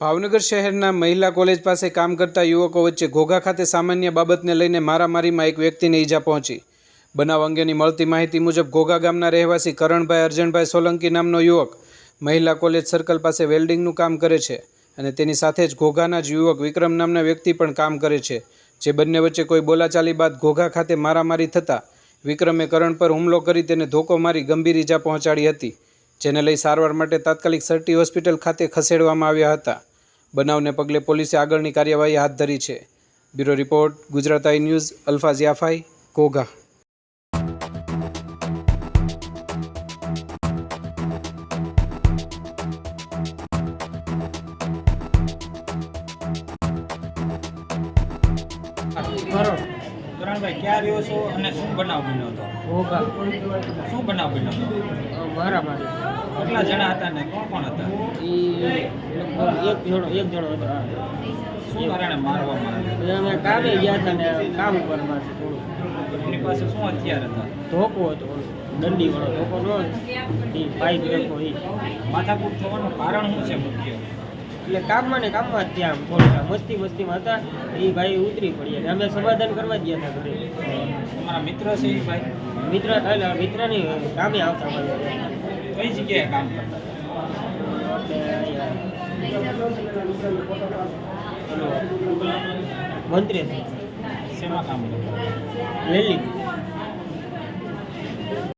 ભાવનગર શહેરના મહિલા કોલેજ પાસે કામ કરતા યુવકો વચ્ચે ઘોઘા ખાતે સામાન્ય બાબતને લઈને મારામારીમાં એક વ્યક્તિને ઈજા પહોંચી. બનાવ અંગેની મળતી માહિતી મુજબ ઘોઘા ગામના રહેવાસી કરણભાઈ અર્જનભાઈ સોલંકી નામનો યુવક મહિલા કોલેજ સર્કલ પાસે વેલ્ડિંગનું કામ કરે છે અને તેની સાથે જ ઘોઘાના જ યુવક વિક્રમ નામના વ્યક્તિ પણ કામ કરે છે. જે બંને વચ્ચે કોઈ બોલાચાલી બાદ ઘોઘા ખાતે મારામારી થતાં વિક્રમે કરણ પર હુમલો કરી તેને ધોકો મારી ગંભીર ઈજા પહોંચાડી હતી. જેને લઈ સારવાર માટે તાત્કાલિક સરટી હોસ્પિટલ ખાતે ખસેડવામાં આવ્યા હતા. બનાવને પગલે પોલીસે આગળની કાર્યવાહી હાથ ધરી છે. Bureau report, Gujarat I news Alfaz Yafai Ghogha. Karanbhai ક્યાં રહ્યો છો અને શું બનાવ બન્યો હતો? શું બનાવ બન્યો હતો? બરાબર કેટલા જણા હતા ને કોણ કોણ હતા? એક જણો એક જણો હતો શું કારણે મારવામાં આવ્યો? અમે કામે ગયા હતા ને કામ ઉપર થોડું. એમની પાસે શું હથિયાર હતા? ધોકો હતો દંડી વાળો ધોકો નો પાઇપ રેખો એ માથાકૂટ થવાનું કારણ શું છે મુખ્ય? એટલે કામમાં ને કામમાં જ ત્યાં આમ મસ્તી મસ્તીમાં હતા. એ ભાઈ ઉતરી પડ્યા અમે સમાધાન કરવા ગયા હતા ઘરે. અમારા મિત્ર છે એ ભાઈ? મિત્ર એટલે મિત્રની કામે આવતા ભાઈ કઈ જગ્યાએ કામ કરતા? મંત્રી. શેમાં કામ લેલી